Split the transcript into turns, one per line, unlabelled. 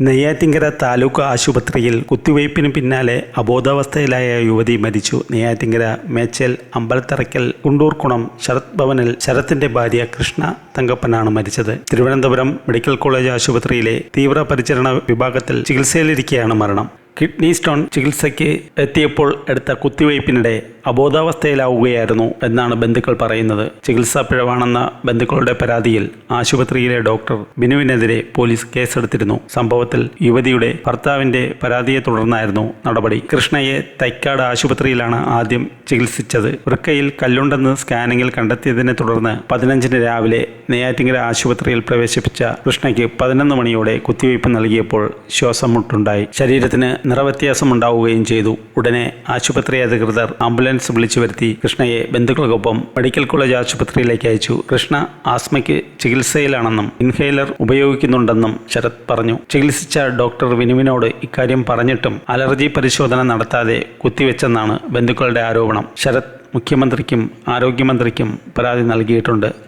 നെയ്യാറ്റിങ്കര താലൂക്ക് ആശുപത്രിയിൽ കുത്തിവയ്പ്പിന് പിന്നാലെ അബോധാവസ്ഥയിലായ യുവതി മരിച്ചു. നെയ്യാറ്റിങ്കര മേച്ചൽ അമ്പലത്തറയ്ക്കൽ കുണ്ടൂർക്കുണം ശരത് ഭവനിൽ ശരത്തിന്റെ ഭാര്യ കൃഷ്ണ തങ്കപ്പനാണ് മരിച്ചത്. തിരുവനന്തപുരം മെഡിക്കൽ കോളേജ് ആശുപത്രിയിലെ തീവ്രപരിചരണ വിഭാഗത്തിൽ ചികിത്സയിലിരിക്കെയാണ് മരണം. കിഡ്നി സ്റ്റോൺ ചികിത്സയ്ക്ക് എത്തിയപ്പോൾ എടുത്ത കുത്തിവയ്പ്പിനിടെ അബോധാവസ്ഥയിലാവുകയായിരുന്നു എന്നാണ് ബന്ധുക്കൾ പറയുന്നത്. ചികിത്സാ പിഴവാണെന്ന ബന്ധുക്കളുടെ പരാതിയിൽ ആശുപത്രിയിലെ ഡോക്ടർ ബിനുവിനെതിരെ പോലീസ് കേസെടുത്തിരുന്നു. സംഭവത്തിൽ യുവതിയുടെ ഭർത്താവിന്റെ പരാതിയെ തുടർന്നായിരുന്നു നടപടി. കൃഷ്ണയെ തൈക്കാട് ആശുപത്രിയിലാണ് ആദ്യം ചികിത്സിച്ചത്. വൃക്കയിൽ കല്ലുണ്ടെന്ന് സ്കാനിങ്ങിൽ കണ്ടെത്തിയതിനെ തുടർന്ന് പതിനഞ്ചിന് രാവിലെ നെയ്യാറ്റിങ്കര ആശുപത്രിയിൽ പ്രവേശിപ്പിച്ച കൃഷ്ണയ്ക്ക് പതിനൊന്ന് മണിയോടെ കുത്തിവയ്പ് നൽകിയപ്പോൾ ശ്വാസം മുട്ടുണ്ടായി. ശരീരത്തിന് നിറവ്യത്യാസം ഉണ്ടാവുകയും ചെയ്തു. ഉടനെ ആശുപത്രി അധികൃതർ ആംബുലൻസ് വിളിച്ചു വരുത്തി കൃഷ്ണയെ ബന്ധുക്കൾക്കൊപ്പം മെഡിക്കൽ കോളേജ് ആശുപത്രിയിലേക്ക് അയച്ചു. കൃഷ്ണ ആസ്മയ്ക്ക് ചികിത്സയിലാണെന്നും ഇൻഹേലർ ഉപയോഗിക്കുന്നുണ്ടെന്നും ശരത് പറഞ്ഞു. ചികിത്സിച്ച ഡോക്ടർ വിനുവിനോട് ഇക്കാര്യം പറഞ്ഞിട്ടും അലർജി പരിശോധന നടത്താതെ കുത്തിവെച്ചെന്നാണ് ബന്ധുക്കളുടെ ആരോപണം. ശരത് മുഖ്യമന്ത്രിക്കും ആരോഗ്യമന്ത്രിക്കും പരാതി നൽകിയിട്ടുണ്ട്.